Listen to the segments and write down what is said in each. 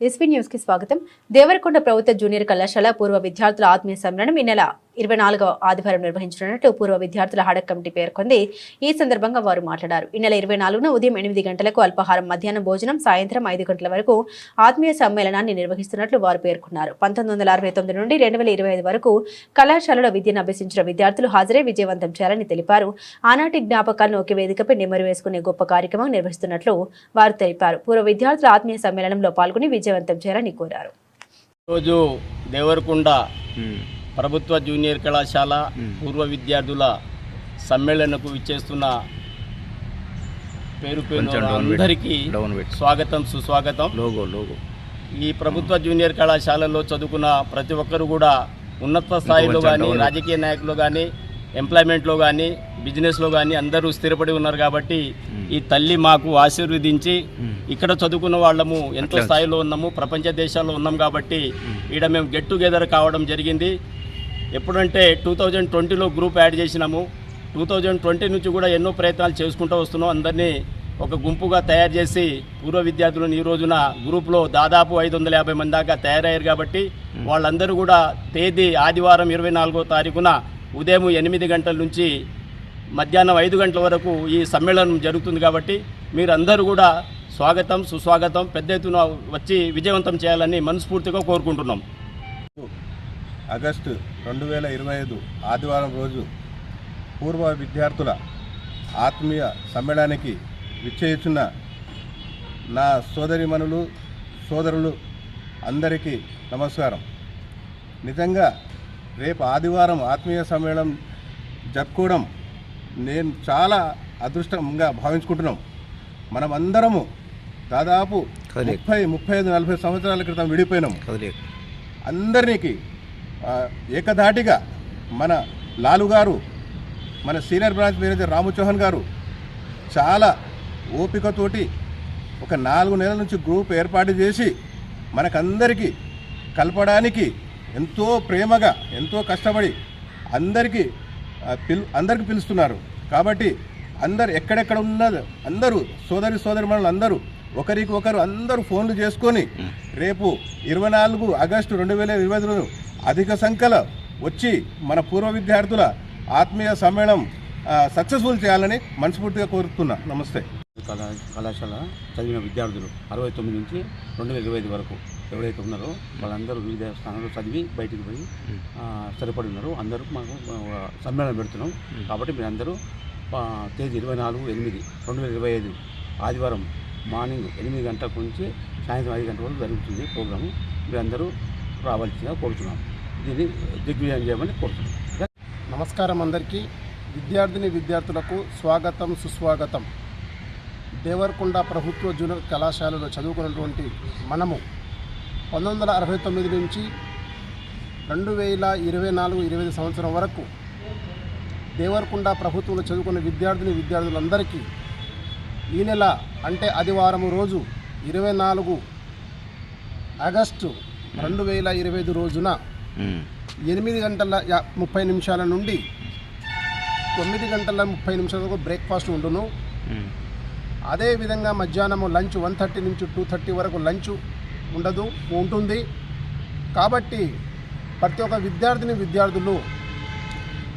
SP న్యూస్కి స్వాగతం. దేవరకొండ ప్రభుత్వ జూనియర్ కళాశాల పూర్వ విద్యార్థుల ఆత్మీయ సమ్మేళనం ఈ నెల ఇరవై నాలుగవ ఆదివారం నిర్వహించనున్నట్టు పూర్వ విద్యార్థుల హడక్ కమిటీ పేర్కొంది. ఈ సందర్భంగా వారు మాట్లాడారు. ఈ నెల ఇరవై నాలుగున ఉదయం ఎనిమిది గంటలకు అల్పాహారం మధ్యాహ్నం భోజనం సాయంత్రం ఐదు గంటల వరకు ఆత్మీయ సమ్మేళనాన్ని నిర్వహిస్తున్నట్లు వారు పేర్కొన్నారు. పంతొమ్మిది వందల అరవై తొమ్మిది నుండి రెండు వేల ఇరవై ఐదు వరకు కళాశాలలో విద్యను అభ్యసించిన విద్యార్థులు హాజరై విజయవంతం చేయాలని తెలిపారు. ఆనాటి జ్ఞాపకాలను ఒకే వేదికపై నెమరు వేసుకునే గొప్ప కార్యక్రమం నిర్వహిస్తున్నట్లు వారు తెలిపారు. పూర్వ విద్యార్థుల ఆత్మీయ సమ్మేళనంలో పాల్గొని విజయవంతం చేయాలని కోరారు. రోజు దేవరకొండ ప్రభుత్వ జూనియర్ కళాశాల పూర్వ విద్యార్థుల సమ్మేళనకు విచ్చేస్తున్న పేరు పేరు. అందరికీ. స్వాగతం సుస్వాగతం లోగో లోగో ఈ ప్రభుత్వ జూనియర్ కళాశాలలో చదువుకున్న ప్రతి ఒక్కరు కూడా ఉన్నత స్థాయిలో కానీ. రాజకీయ నాయకులు కానీ ఎంప్లాయ్మెంట్లో కానీ బిజినెస్లో కానీ అందరూ స్థిరపడి ఉన్నారు కాబట్టి ఈ తల్లి మాకు ఆశీర్వదించి ఇక్కడ చదువుకున్న వాళ్ళము ఎంతో. స్థాయిలో ఉన్నాము ప్రపంచ దేశాల్లో ఉన్నాం కాబట్టి ఈడ మేము గెట్ టుగెదర్ కావడం జరిగింది ఎప్పుడంటే టూ థౌజండ్ ట్వంటీలో గ్రూప్ యాడ్ చేసినాము. టూ థౌజండ్ ట్వంటీ నుంచి కూడా ఎన్నో ప్రయత్నాలు చేసుకుంటూ వస్తున్నాం. అందరినీ ఒక గుంపుగా తయారు చేసి పూర్వ విద్యార్థులను ఈ రోజున గ్రూప్లో దాదాపు ఐదు వందల యాభై మంది దాకా తయారయ్యారు కాబట్టి వాళ్ళందరూ కూడా తేదీ ఆదివారం ఇరవై నాలుగో తారీఖున ఉదయం ఎనిమిది గంటల నుంచి మధ్యాహ్నం ఐదు గంటల వరకు ఈ సమ్మేళనం జరుగుతుంది కాబట్టి మీరందరూ కూడా స్వాగతం సుస్వాగతం పెద్ద ఎత్తున వచ్చి విజయవంతం చేయాలని మనస్ఫూర్తిగా కోరుకుంటున్నాం. ఆగస్టు రెండు వేల ఇరవై ఐదు ఆదివారం రోజు పూర్వ విద్యార్థుల ఆత్మీయ సమ్మేళనానికి విచ్చేయుచున్న నా సోదరిమణులు సోదరులు అందరికీ నమస్కారం. నిజంగా రేపు ఆదివారం ఆత్మీయ సమ్మేళనం జరుపుకోవడం నేను చాలా అదృష్టంగా భావించుకుంటున్నాం. మనమందరము దాదాపు కదిలే. ముప్పై ముప్పై ఐదు నలభై సంవత్సరాల క్రితం విడిపోయినాము అందరికీ ఏకధాటిగా మన లాలు గారు మన senior branch manager Ramu Chauhan గారు చాలా ఓపికతోటి ఒక నాలుగు నెలల నుంచి గ్రూప్ ఏర్పాటు చేసి మనకందరికీ కలపడానికి ఎంతో ప్రేమగా ఎంతో కష్టపడి అందరికీ పిలు అందరికీ పిలుస్తున్నారు. కాబట్టి అందరు ఎక్కడెక్కడ ఉన్నది అందరూ సోదరి సోదరి మనలు అందరూ ఒకరికి ఒకరు అందరూ ఫోన్లు చేసుకొని రేపు ఇరవై నాలుగు ఆగస్టు రెండు వేల ఇరవై ఐదులో అధిక సంఖ్యలో వచ్చి మన పూర్వ విద్యార్థుల ఆత్మీయ సమ్మేళనం సక్సెస్ఫుల్ చేయాలని మనస్ఫూర్తిగా కోరుతున్నా. నమస్తే. కళా కళాశాల చదివిన విద్యార్థులు అరవై తొమ్మిది నుంచి రెండు వేల ఇరవై ఐదు వరకు ఎవరైతే ఉన్నారో వాళ్ళందరూ వివిధ స్థానాల్లో చదివి బయటికి పోయి సరిపడి స్థిరపడి ఉన్నారు అందరూ మాకు సమ్మేళనం పెడుతున్నాం. కాబట్టి మీరందరూ తేదీ ఇరవై నాలుగు ఎనిమిది రెండు వేల ఇరవై ఐదు ఆదివారం మార్నింగ్ ఎనిమిది గంటల నుంచి సాయంత్రం ఐదు గంటల వరకు జరుగుతుంది ప్రోగ్రాము. మీరందరూ రావాల్సిందిగా కోరుతున్నాం దీన్ని దిగ్విజయం చేయమని కోరుతున్నాను. నమస్కారం అందరికీ. విద్యార్థిని విద్యార్థులకు స్వాగతం సుస్వాగతం. దేవరకొండ ప్రభుత్వ జూనియర్ కళాశాలలో చదువుకున్నటువంటి మనము పంతొమ్మిది వందల అరవై తొమ్మిది నుంచి రెండు వేల ఇరవై నాలుగు ఇరవై ఐదు సంవత్సరం వరకు దేవరకొండ ప్రభుత్వంలో చదువుకున్న విద్యార్థిని విద్యార్థులందరికీ ఈ నెల అంటే ఆదివారం రోజు ఇరవై నాలుగు ఆగస్టు రెండు వేల ఇరవై ఐదు రోజున ఎనిమిది గంటల ముప్పై నిమిషాల నుండి తొమ్మిది గంటల ముప్పై నిమిషాల వరకు బ్రేక్ఫాస్ట్ ఉండును. అదేవిధంగా మధ్యాహ్నం లంచ్ వన్ థర్టీ నుంచి టూ థర్టీ వరకు లంచ్ ఉండదు ఉంటుంది. కాబట్టి ప్రతి ఒక్క విద్యార్థిని విద్యార్థులు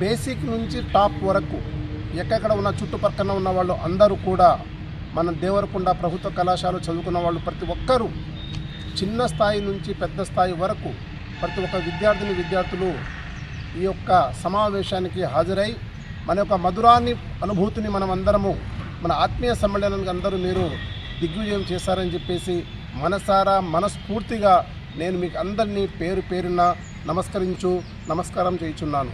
బేసిక్ నుంచి టాప్ వరకు ఎక్కడెక్కడ ఉన్న చుట్టుపక్కల ఉన్న వాళ్ళు అందరూ కూడా మన దేవరకొండ ప్రభుత్వ కళాశాల చదువుకున్న వాళ్ళు ప్రతి ఒక్కరూ చిన్న స్థాయి నుంచి పెద్ద స్థాయి వరకు ప్రతి ఒక్క విద్యార్థిని విద్యార్థులు ఈ యొక్క సమావేశానికి హాజరై మన యొక్క మధురాన్ని అనుభూతిని మనం అందరము మన ఆత్మీయ సమ్మేళనానికి అందరూ మీరు దిగ్విజయం చేశారని చెప్పేసి మనసారా మనస్ఫూర్తిగా నేను మీకు అందరినీ పేరు పేరున నమస్కరించు నమస్కారం చేయుచున్నాను.